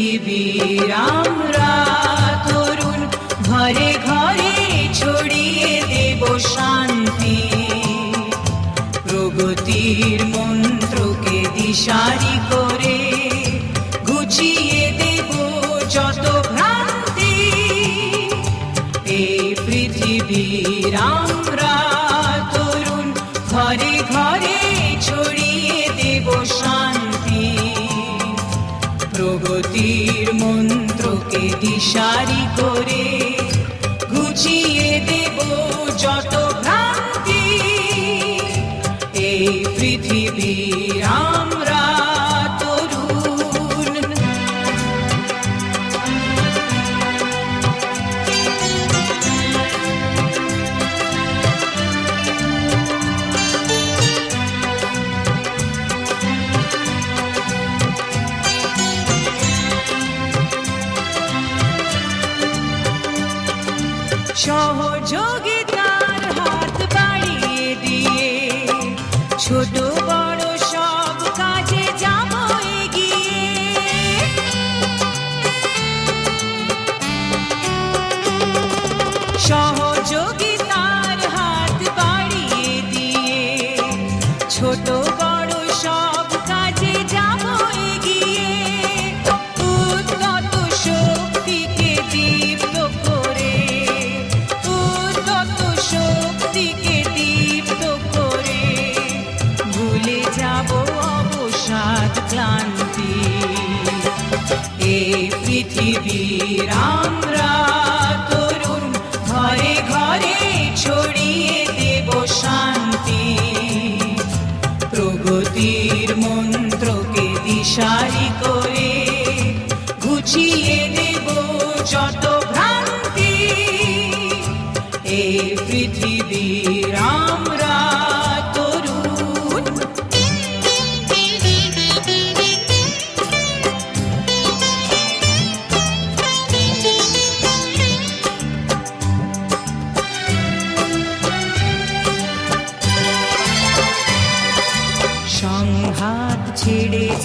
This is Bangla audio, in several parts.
পৃথিবীর আমরা তরুণ, ঘরে ঘরে ছড়িয়ে দেব শান্তি। প্রগতির মন্ত্রকে দিশারি করে গুছিয়ে দেব যত ভ্রান্তি। এই পৃথিবীর আমরা প্রগতির মন্ত্রকে দিশারি করে গুছিয়ে দেব যত সহযোগিতার হাত বাড়িয়ে দিয়ে ছোট বড় সব কাজে যাব এগিয়ে। সহযোগিতার এই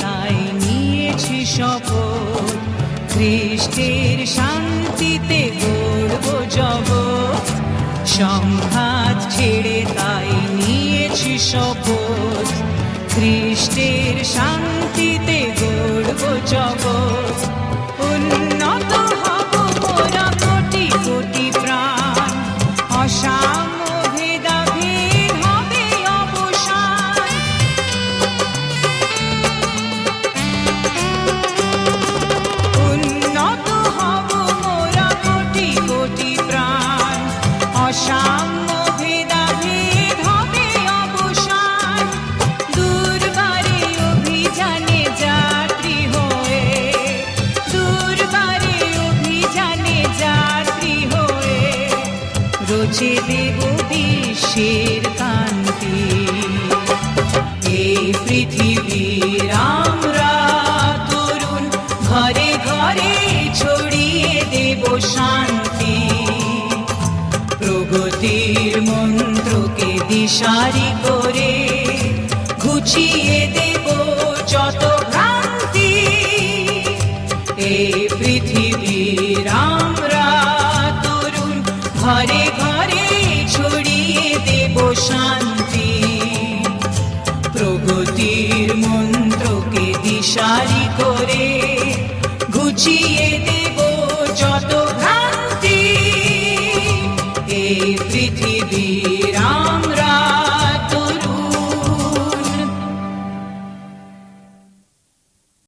তাই নিয়েছি শপথ। খ্রিস্টের শান্তিতে গড়ব জগৎ। সংঘাত ছেড়ে তাই নিয়েছি শপথ। খ্রিস্টের শান্তিতে গড়ব জগৎ। রোচে দেব বিশ্বের কান্তি এই পৃথিবীর আমরা তরুণ, ঘরে ঘরে ছড়িয়ে দেব শান্তি। প্রগতির মন্ত্রকে দিশারি করে গুছিয়ে সারি করে গুছিয়ে দেব যত ভ্রান্তি। এই পৃথিবীর